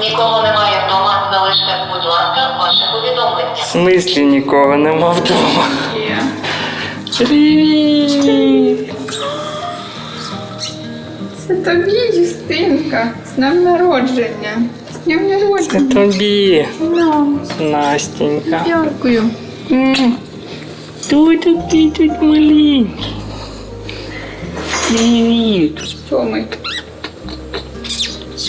Нікого немає вдома, залиште, будь ласка, ваше повідомлення. В смислі нікого нема вдома. Привіт! Це тобі, Юстинка. З днем народження. З днем Це народження. тобі, Мам, Настенька. Дякую. М, Хто такий тут маленький? Привіт! Що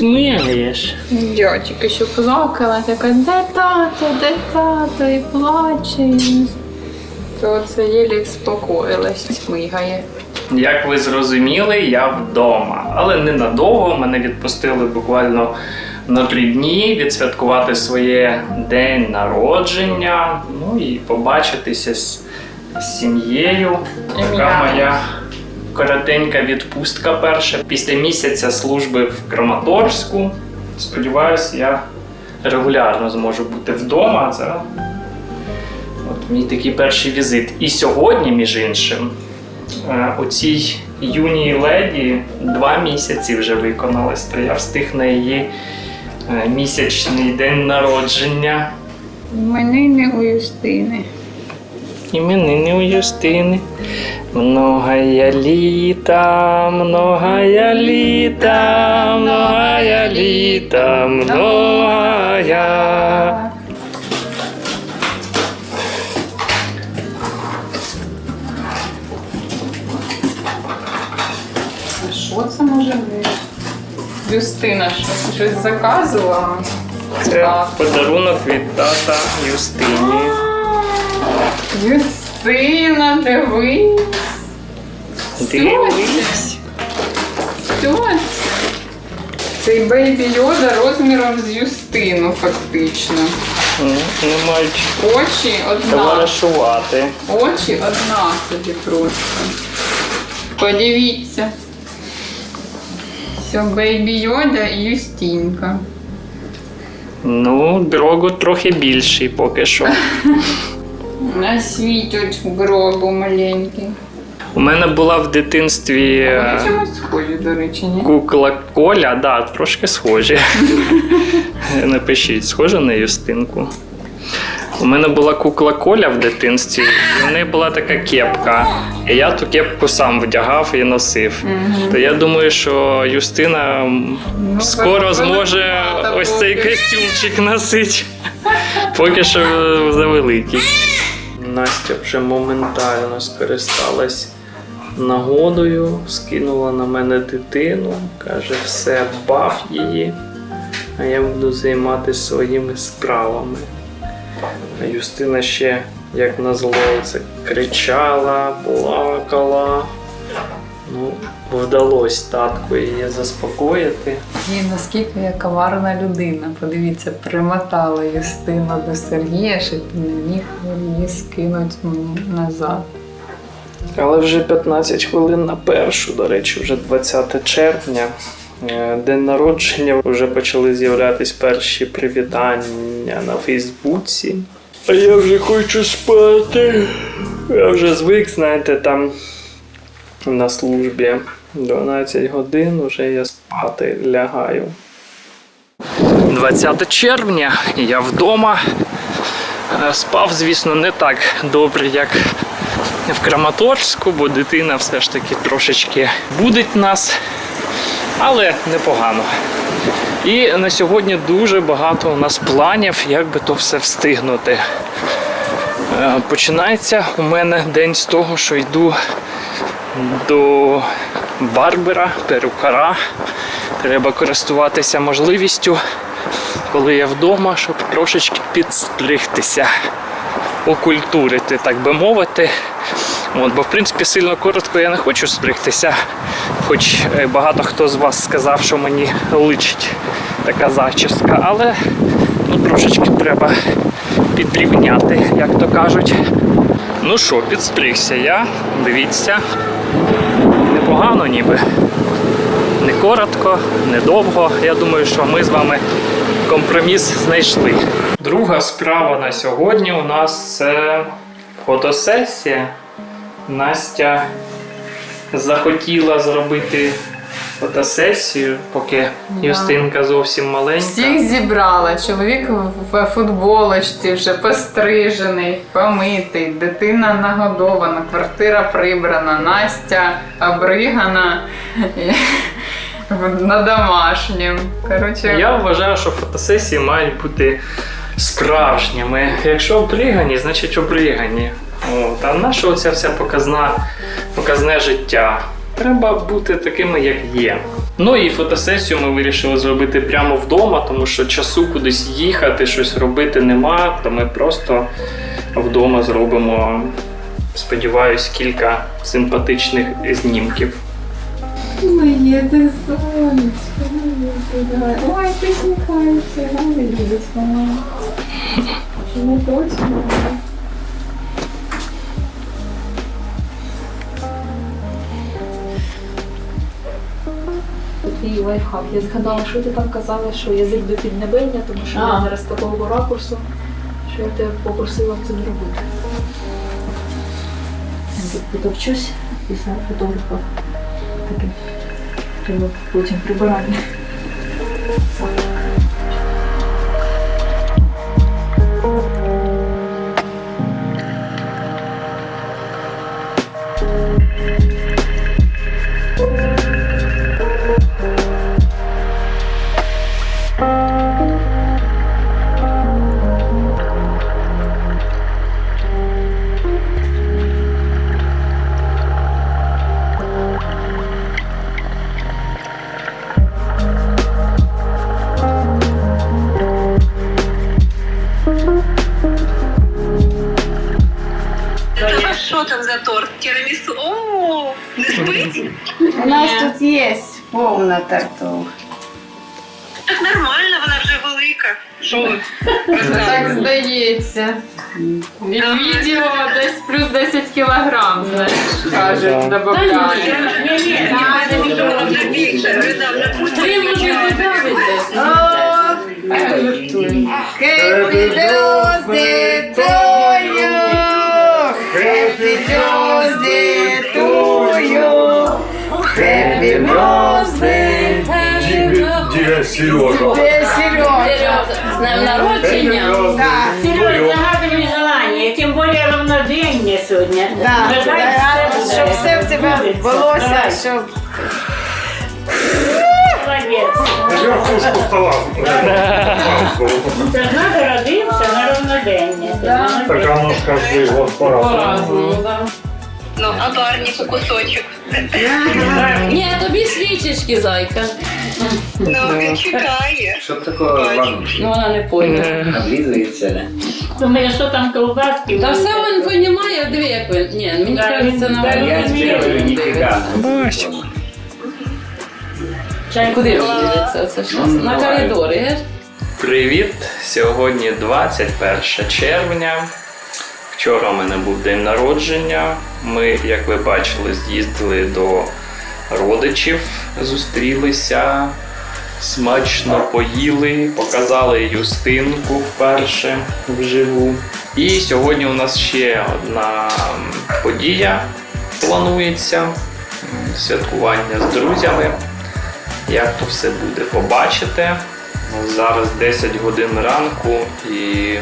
ми? Смієш? Я тільки що плакала, така, де тато, де тато, і плаче. То це єлі вспокоїлась, смигає. Як ви зрозуміли, я вдома. Але ненадовго мене відпустили буквально на три дні відсвяткувати своє день народження. Ну і побачитися з, з сім'єю. Така моя коротенька відпустка перша. Після місяця служби в Краматорську. Сподіваюсь, я регулярно зможу бути вдома. Це от мій такий перший візит. І сьогодні, між іншим, Е, у цій юній леді два місяці вже виконалось, то я встиг на її е, місячний день народження. Іменини у Юстини. Іменини у Юстини. Многая літа, многая літа, многая літа, многая. А що це може бути? Юстина що, щось заказувала? Це подарунок від тата Юстині. Юстина, дивись. Дивись. Що? Цей бейбі Йода розміром з Юстину, фактично. Ну, Не мають Очі одна. товаришувати. Очі одна собі просто. Подивіться. Все, бейбі Йода і Юстінка. Ну, дрогу трохи більший поки що. На світуть гробу маленький. У мене була в дитинстві е, Вони чомусь схожі, до речі, ні? кукла Коля, да, трошки схожі. Напишіть, схожа на Юстинку. У мене була кукла Коля в дитинстві, і в неї була така кепка. І я ту кепку сам вдягав і носив. То я думаю, що Юстина Ну, скоро зможе ось цей костюмчик носити. Поки що е, завеликий. Настя вже моментально скористалась нагодою, скинула на мене дитину, каже, все, бав її, а я буду займатися своїми справами. А Юстина ще, як назло, це кричала, плакала. Вдалося татку її заспокоїти. І наскільки я коварна людина. Подивіться, примотала Юстину до Сергія, щоб він не міг її скинути мені назад. Але вже 15 хвилин на першу, до речі, вже 20 червня. Е, День народження вже почали з'являтись перші привітання на Фейсбуці. А я вже хочу спати. Я вже звик, знаєте, там на службі 12 годин, вже я спати лягаю. 20 червня, я вдома. Е, Спав, звісно, не так добре, як в Краматорську, бо дитина все ж таки трошечки будить нас, але непогано. І на сьогодні дуже багато у нас планів, як би то все встигнути. Е, Починається у мене день з того, що йду до барбера, перукара. Треба користуватися можливістю, коли я вдома, щоб трошечки підстригтися, окультурити, так би мовити. От, бо в принципі сильно коротко я не хочу стригтися, хоч е, багато хто з вас сказав, що мені личить така зачіска, але ну, трошечки треба підрівняти, як то кажуть. Ну що, підстригся я, дивіться, непогано ніби. Не коротко, не довго. Я думаю, що ми з вами компроміс знайшли. Друга справа на сьогодні у нас це фотосесія. Настя захотіла зробити фотосесію, поки Юстинка зовсім маленька. Всіх зібрала. Чоловік в футболочці вже пострижений, помитий, дитина нагодована, квартира прибрана, Настя обригана і на домашнім. Коротше, Я вважаю, що фотосесії мають бути справжніми. Якщо обригані, значить обригані. От. А наша оця вся показна, показне життя. Треба бути такими, як є. Ну і фотосесію ми вирішили зробити прямо вдома, тому що часу кудись їхати, щось робити нема, то ми просто вдома зробимо, сподіваюсь, кілька симпатичних знімків. Моє ти сонечко. Ой, ти сміхаєшся, молодець, мама. Ну точно. Лайфхак. Я згадала, що ти там казала, що язик до піднебення, тому що я зараз такого ракурсу, що я тебе попросила це не робити. Я тут після фотографа. Таким потім прибирати. Повна тартуха. Так нормально, вона вже велика. Що ви? Так здається. Від відео десь плюс 10 кілограм, знаєш, кажуть, добавляють. Вже більше, Три може додати Happy birthday to Діля Сережа. Де Сережа? З днем народження. Серьезно, загадывай желание, тем более равноденье сегодня. так. Бажаю все Щоб все в тебе вдалося, Давай. щоб Молодец. Я кружку стола. Це ж надо родився на равноденье. Да. Так оно ж каждый год по-разному. Ну, а барнику кусочок. Ні, тобі свічечки, зайка. Ну, він чекає. Що такого вам Ну вона не пойме. облізується, да? Думаю, що там колбаски. Та все він розуміє, диви, як він. Ні, мені кажеться, на да, Я не тебе говорю, дивиться. Куди він дивиться? Це ж Ну, на геш? Привіт! Сьогодні 21 червня. Вчора у мене був день народження. Ми, як ви бачили, з'їздили до родичів, зустрілися, смачно поїли, показали Юстинку вперше вживу. І сьогодні у нас ще одна подія планується святкування з друзями. Як то все буде, побачите. Зараз 10 годин ранку і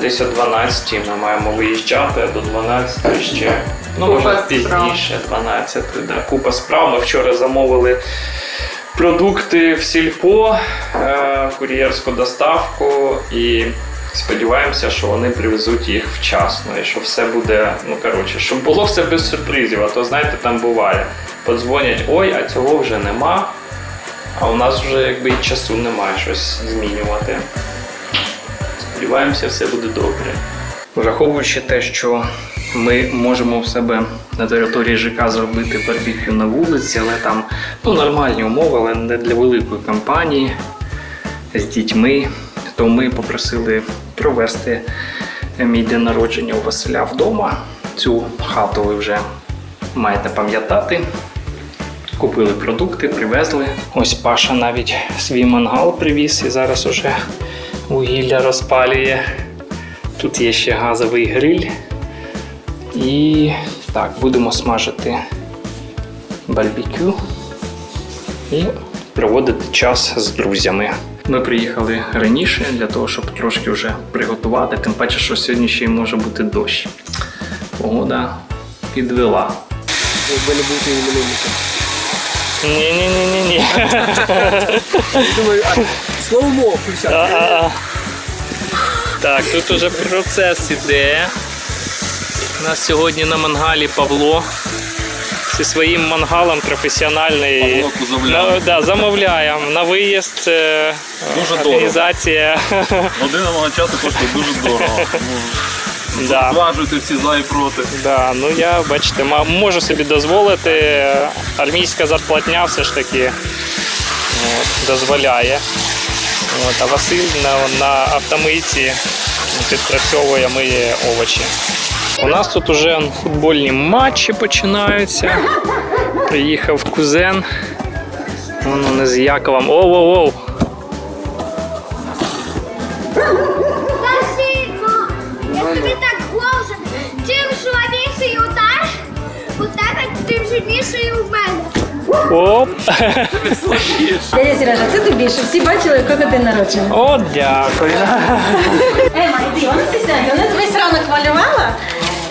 десь о 12 ми маємо виїжджати, а до 12 ще. Ну, Купа може пізніше, 12, да. Купа справ. Ми вчора замовили продукти в сільпо, е, кур'єрську доставку і сподіваємося, що вони привезуть їх вчасно і що все буде, ну коротше, щоб було все без сюрпризів, а то знаєте, там буває. Подзвонять, ой, а цього вже нема. А у нас вже якби і часу немає щось змінювати. Сподіваємося, все буде добре. Враховуючи те, що ми можемо в себе на території ЖК зробити барбекю на вулиці, але там ну, нормальні умови, але не для великої компанії з дітьми, то ми попросили провести мій день народження у Василя вдома. Цю хату ви вже маєте пам'ятати. Купили продукти, привезли. Ось Паша навіть свій мангал привіз і зараз уже вугілля розпалює. Тут є ще газовий гриль. І так, будемо смажити барбекю. і проводити час з друзями. Ми приїхали раніше для того, щоб трошки вже приготувати. Тим паче, що сьогодні ще й може бути дощ. Погода підвела. Ви не будете іменинником. Ні, ні, ні, ні, ні. Думаю, а слово включати. Так, тут уже процес іде. У нас сьогодні на мангалі Павло зі своїм мангалом професіональний. На, да, замовляємо на виїзд. е, Дуже дорого. організація. Година мого часу коштує дуже дорого. да, Зважуйте всі за і проти. да, ну я бачите, можу собі дозволити. Армійська зарплатня все ж таки дозволяє. От, а Василь на, на автомийці підпрацьовує миє овочі. У нас тут уже футбольні матчі починаються. Приїхав кузен. Вон вони з Яковом. Оу-оу-оу. Я тобі так гложу. Чим слабіший удар, у тебе тим сильніший у мене. Оп! Дядя Сережа, це тобі, щоб всі бачили, якого ти народження. О, дякую. Ема, йди, вона стісняється. Вона весь ранок малювала.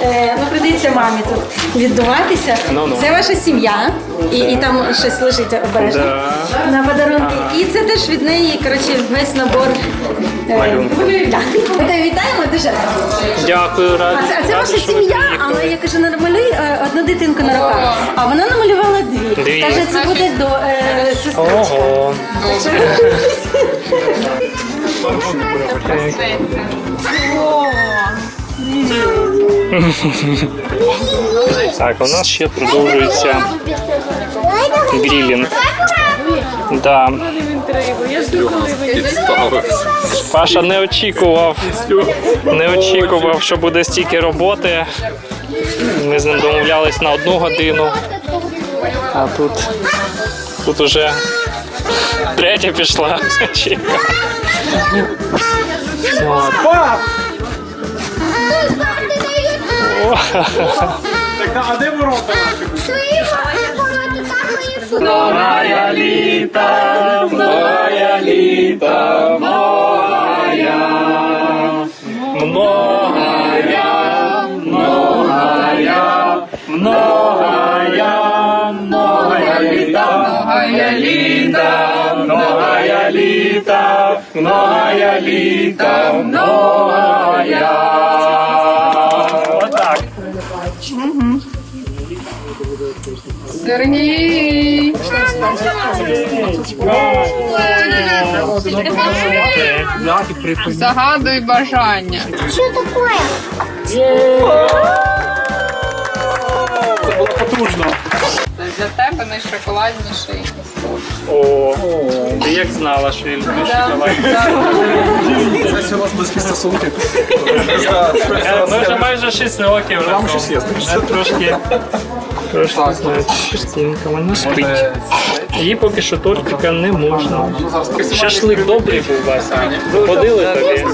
Е, ну, придеться мамі тут віддуватися. Ну-ну. Це ваша сім'я. І, і там щось лежить обережно Да. на подарунки. І це теж від неї, коротше, весь набор. Е, Малюнків. Так. Вітаємо дуже раді. Дякую, рад. А це, а це ваша сім'я, але я кажу, намалюй е, одну дитинку на руках. А вона намалювала дві. Дві. Каже, це буде до е, сестрички. Ого. Так, у нас ще продовжується грілінг. Да. Паша не очікував, не очікував, що буде стільки роботи. Ми з ним домовлялись на одну годину, а тут, тут уже третя пішла. От. А де ворота наші? Многая літа, многая літа, многая, многая, многая, многая, многая літа, многая літа, многая літа, многая літа, многая. Отак. Сергій! Загадуй бажання. Що таке? Це було потужно. для тебе найшоколадніший. О, ти як знала, що я люблю шоколад? Це у вас близькі стосунки. Ми вже майже 6 років. Вам щось є, Трошки. Трошки. Частинка, вона спить. Їй поки що тортика не можна. Шашлик добрий був у вас. Ходили тобі?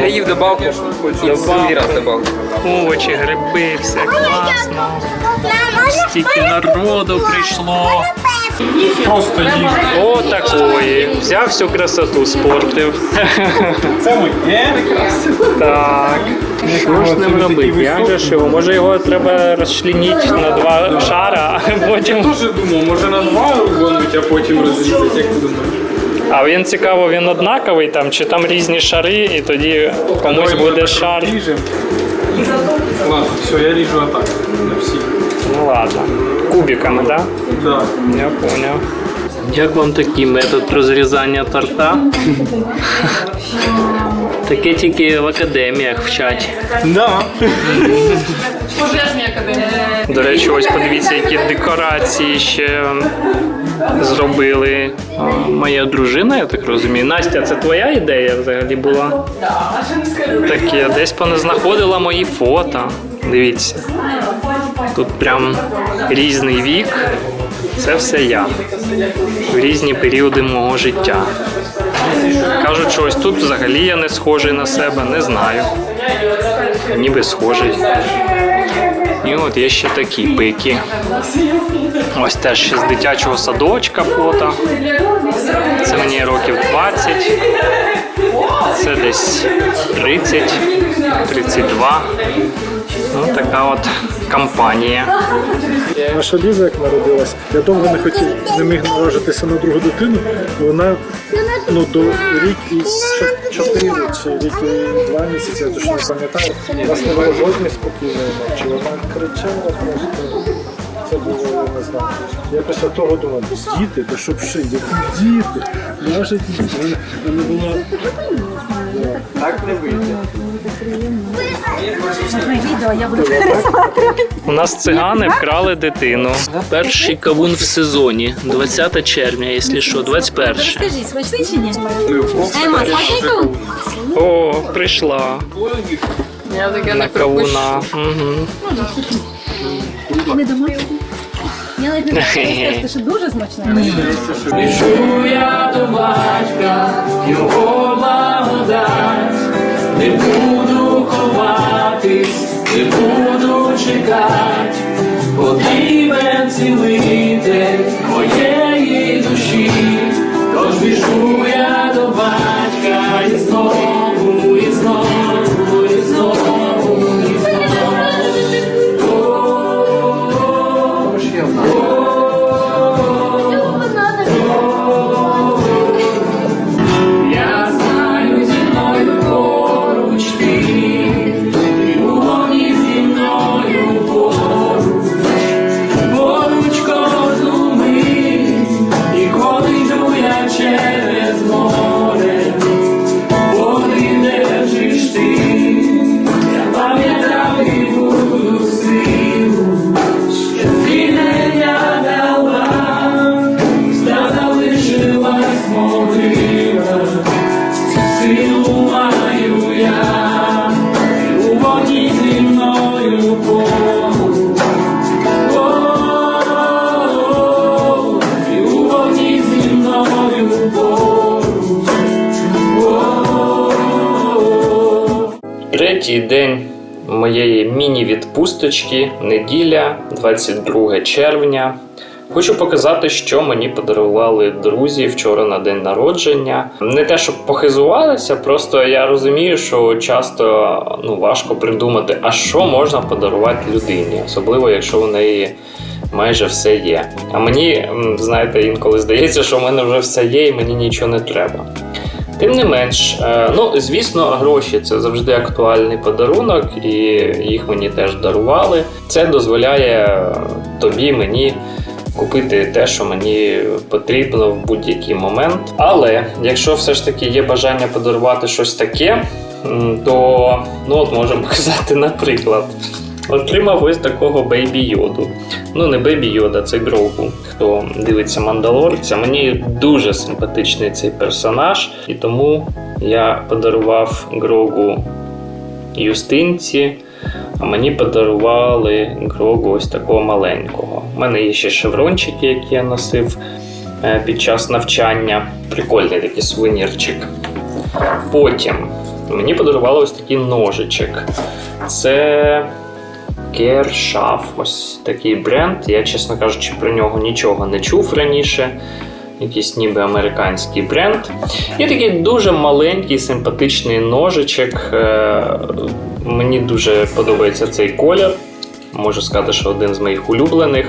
Я їв добавку, Добавку. другий раз добавку. Овочі, гриби, все класно. Стільки народу прийшло. Просто їх. О, такої. Взяв всю красоту, спортив. Це моє. Так. Що ж ним робити? Як же ж його? Може його треба розчленити на два шара, а потім. Дуже думав, може на два гонуть, а потім розрізати, як ти думаєш? А він цікаво, він однаковий там, чи там різні шари, і тоді комусь буде шар. Ріжем. Ладно, все, я ріжу отак. На всі. Ну ладно. Кубиками, так? Да? Да. Я поняв. Як вам такий метод розрізання торта? Таке тільки в академіях вчать. Да. Пожежні академії. До речі, ось подивіться, які декорації ще зробили. Моя дружина, я так розумію. Настя, це твоя ідея взагалі була? Таке, десь поназнаходила мої фото. Дивіться. Тут прям різний вік. Це все я. В різні періоди мого життя. Кажуть, що ось тут взагалі я не схожий на себе, не знаю. Ніби схожий. І от є ще такі пики. Ось теж ще з дитячого садочка фото. Це мені років 20. Це десь 30, 32. Ну, така от компанія. Наша Ліза, як народилась, я довго не хотів, не міг народитися на другу дитину. Вона ну, до рік і чотири чи рік і два місяці, я точно не пам'ятаю. У нас не було жодної спокійної ночі. Вона кричала просто. Це було, я не знаю. Я після того думав, діти, та щоб ще, які діти, наші діти. Вона- У нас цигани вкрали дитину. Перший кавун в сезоні. 20 червня, якщо що, 21. Скажи, смачний чи ні? Ема, смачний кавун? О, прийшла Я таке на кавуна. Угу. Не домашній. Я навіть не знаю, що дуже смачний. Біжу я до батька, його благодать, не буду ховатись, не буду чекати, потрібен цілитель моєї душі, тож біжу я до батька і знову, міні-відпусточки, неділя, 22 червня. Хочу показати, що мені подарували друзі вчора на день народження. Не те, щоб похизувалися, просто я розумію, що часто ну, важко придумати, а що можна подарувати людині, особливо якщо у неї майже все є. А мені, знаєте, інколи здається, що в мене вже все є і мені нічого не треба. Тим не менш, е, ну звісно, гроші це завжди актуальний подарунок, і їх мені теж дарували. Це дозволяє тобі мені купити те, що мені потрібно в будь-який момент. Але якщо все ж таки є бажання подарувати щось таке, то ну от можемо показати, наприклад. Отримав ось такого бейбі йоду. Ну, не бейбі йода, це Гроуку. Хто дивиться Мандалорця. Мені дуже симпатичний цей персонаж, і тому я подарував Грогу Юстинці, а мені подарували Грогу ось такого маленького. У мене є ще шеврончики, які я носив е, під час навчання. Прикольний такий сувенірчик. Потім мені подарували ось такий ножичок. Це Кершаф, ось такий бренд. Я, чесно кажучи, про нього нічого не чув раніше. Якийсь ніби американський бренд. І такий дуже маленький, симпатичний ножичок. Е, Мені дуже подобається цей колір. Можу сказати, що один з моїх улюблених.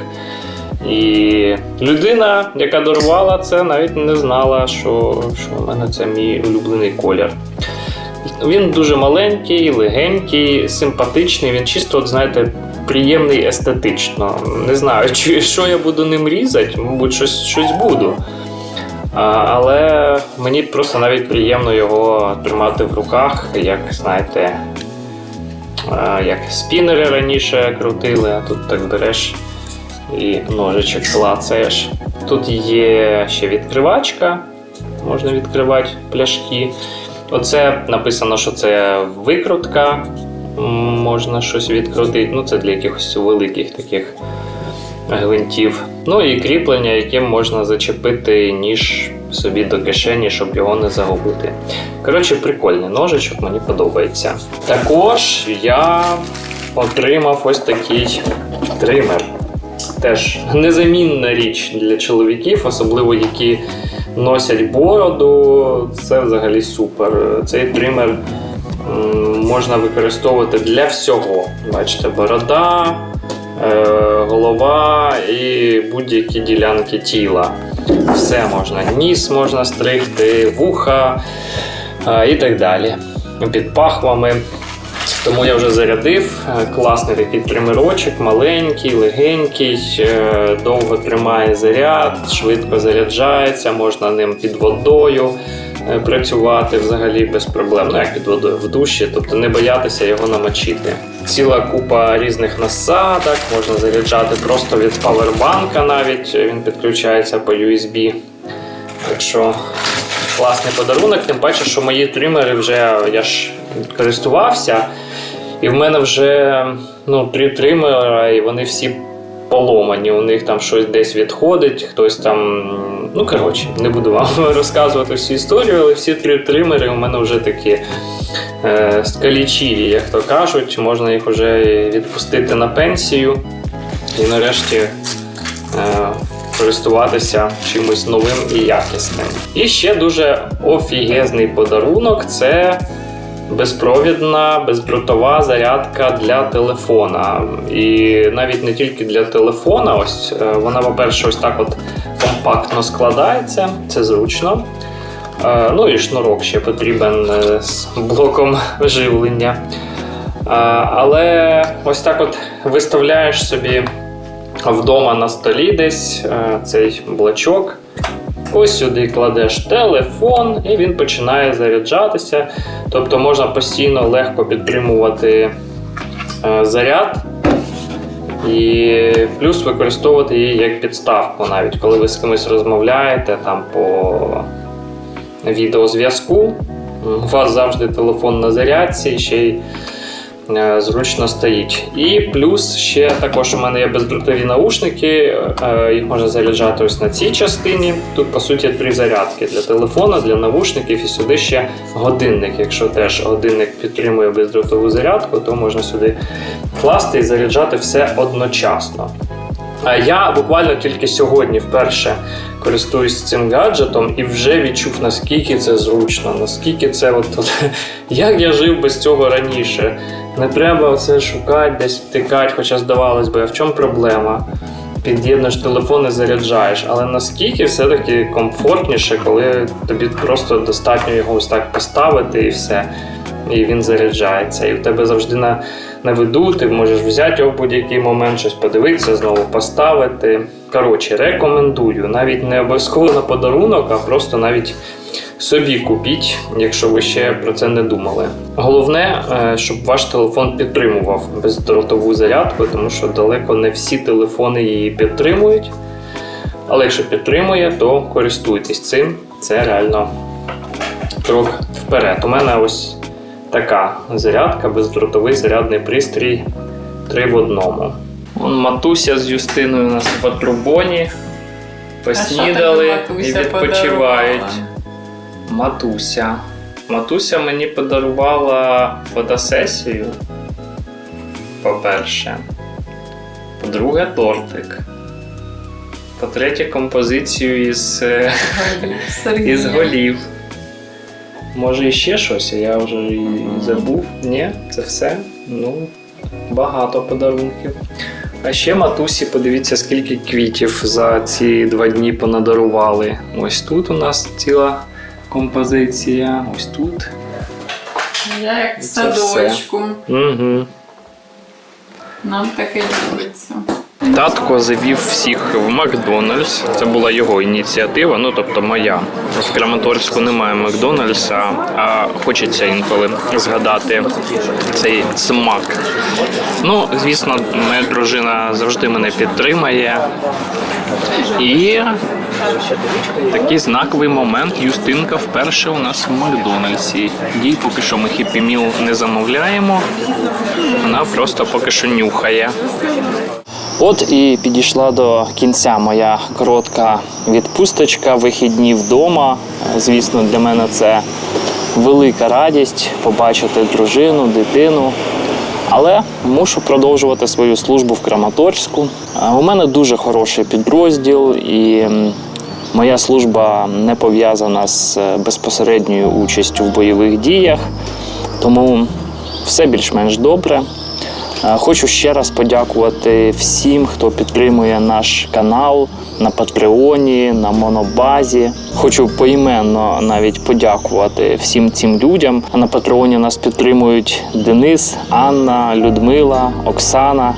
І людина, яка дарувала це, навіть не знала, що, що в мене це мій улюблений колір. Він дуже маленький, легенький, симпатичний. Він чисто, от, знаєте, приємний естетично. Не знаю, чи, що я буду ним різати, мабуть, щось, щось буду. А, але мені просто навіть приємно його тримати в руках, як, знаєте, а, як спінери раніше крутили, а тут так береш і ножичок клацаєш. Тут є ще відкривачка, можна відкривати пляшки. Оце написано, що це викрутка, можна щось відкрутити. Ну, це для якихось великих таких гвинтів. Ну і кріплення, яким можна зачепити ніж собі до кишені, щоб його не загубити. Коротше, прикольний ножичок, мені подобається. Також я отримав ось такий тример. Теж незамінна річ для чоловіків, особливо які носять бороду. Це взагалі супер. Цей тример можна використовувати для всього. Бачите, борода, е, голова і будь-які ділянки тіла. Все можна. Ніс можна стригти, вуха е, і так далі. Під пахвами. Тому я вже зарядив. Е, Класний такий тримерочок, маленький, легенький, е, довго тримає заряд, швидко заряджається, можна ним під водою е, працювати взагалі без проблем. Ну як під водою в душі, тобто не боятися його намочити. Ціла купа різних насадок, можна заряджати просто від павербанка навіть він підключається по USB. Так що класний подарунок, тим паче, що мої тримери вже я ж користувався, і в мене вже ну, три тримера, і вони всі поломані. У них там щось десь відходить, хтось там. Ну, коротше, не буду вам розказувати всю історію, але всі три тримери у мене вже такі е, скалічілі, як то кажуть. Можна їх вже відпустити на пенсію і нарешті е, користуватися чимось новим і якісним. І ще дуже офігезний подарунок це безпровідна, бездротова зарядка для телефона. І навіть не тільки для телефона, ось е, вона, по-перше, ось так от компактно складається, це зручно. Е, Ну і шнурок ще потрібен е, з блоком живлення. Але ось так от виставляєш собі вдома на столі десь цей блочок. Ось сюди кладеш телефон, і він починає заряджатися. Тобто можна постійно легко підтримувати е, заряд. І плюс використовувати її як підставку, навіть коли ви з кимось розмовляєте там по відеозв'язку. У вас завжди телефон на зарядці, ще й зручно стоїть. І плюс ще також у мене є бездротові наушники, е, їх можна заряджати ось на цій частині. Тут, по суті, три зарядки для телефона, для наушників і сюди ще годинник. Якщо теж годинник підтримує бездротову зарядку, то можна сюди класти і заряджати все одночасно. Я буквально тільки сьогодні вперше користуюсь цим гаджетом і вже відчув, наскільки це зручно, наскільки це от як я жив без цього раніше. Не треба оце шукати, десь втикати, хоча здавалось би, а в чому проблема? Під'єднуєш телефон і заряджаєш, але наскільки все-таки комфортніше, коли тобі просто достатньо його ось так поставити і все. І він заряджається. І в тебе завжди на, на виду, ти можеш взяти його в будь-який момент, щось подивитися, знову поставити. Коротше, рекомендую. Навіть не обов'язково на подарунок, а просто навіть собі купіть, якщо ви ще про це не думали. Головне, е, щоб ваш телефон підтримував бездротову зарядку, тому що далеко не всі телефони її підтримують. Але якщо підтримує, то користуйтесь цим. Це реально крок вперед. У мене ось така зарядка, бездротовий зарядний пристрій 3 в одному. Вон Матуся з Юстиною у нас в Атрубоні. Поснідали і відпочивають. Матуся. Матуся мені подарувала фотосесію. По-перше. По-друге, тортик. По-третє, композицію із, е, із голів. Може, іще щось, я вже і забув. Ні, це все. Ну, багато подарунків. А ще матусі, подивіться, скільки квітів за ці два дні понадарували. Ось тут у нас ціла композиція, ось тут. Я як в Це садочку. Угу. Нам таке любиться. Татко завів всіх в Макдональдс. Це була його ініціатива, ну тобто моя. В Краматорську немає Макдональдса, а хочеться інколи згадати цей смак. Ну, звісно, моя дружина завжди мене підтримає. І такий знаковий момент. Юстинка вперше у нас в Макдональдсі. Їй поки що ми Happy Meal не замовляємо. Вона просто поки що нюхає. От і підійшла до кінця моя коротка відпусточка, вихідні вдома. Звісно, для мене це велика радість побачити дружину, дитину. Але мушу продовжувати свою службу в Краматорську. У мене дуже хороший підрозділ і. Моя служба не пов'язана з е, безпосередньою участю в бойових діях, тому все більш-менш добре. Е, Хочу ще раз подякувати всім, хто підтримує наш канал на Патреоні, на Монобазі. Хочу поіменно навіть подякувати всім цим людям. На Патреоні нас підтримують Денис, Анна, Людмила, Оксана.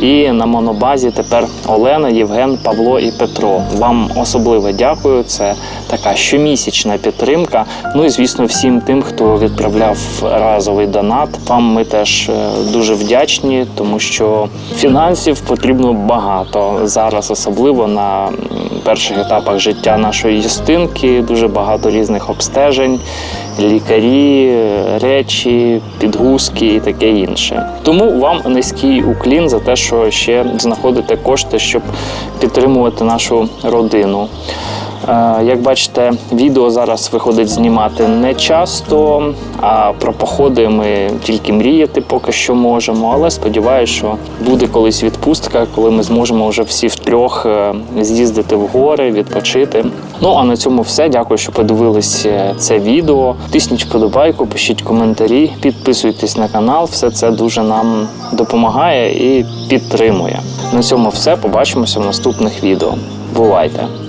І на монобазі тепер Олена, Євген, Павло і Петро. Вам особливо дякую. Це така щомісячна підтримка. Ну і звісно, всім тим, хто відправляв разовий донат. Вам ми теж е, дуже вдячні, тому що фінансів потрібно багато зараз, особливо на перших етапах життя нашої юстинки. Дуже багато різних обстежень, лікарі, речі, підгузки і таке інше. Тому вам низький уклін за те, що ще знаходите кошти, щоб підтримувати нашу родину. Е, Як бачите, відео зараз виходить знімати не часто, а про походи ми тільки мріяти поки що можемо. Але сподіваюся, що буде колись відпустка, коли ми зможемо вже всі втрьох е, з'їздити в гори, відпочити. Ну а на цьому все. Дякую, що подивились е, це відео. Тисніть вподобайку, пишіть коментарі, підписуйтесь на канал. Все це дуже нам допомагає і підтримує. На цьому все. Побачимося в наступних відео. Бувайте!